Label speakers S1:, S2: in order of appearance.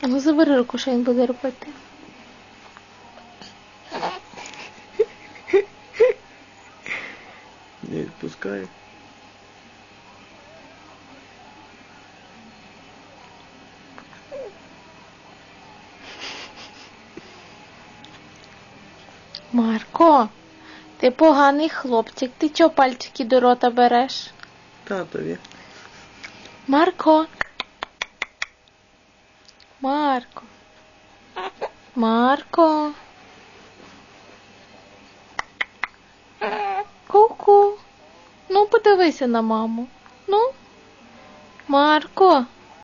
S1: А ну забери руку, що він буде робити.
S2: Не відпускає.
S1: Марко, ти поганий хлопчик. Ти чого пальчики до рота береш?
S2: Татові.
S1: Марко. Марко. Марко. Ку-ку. Ну, подивися на маму. Ну, Марко.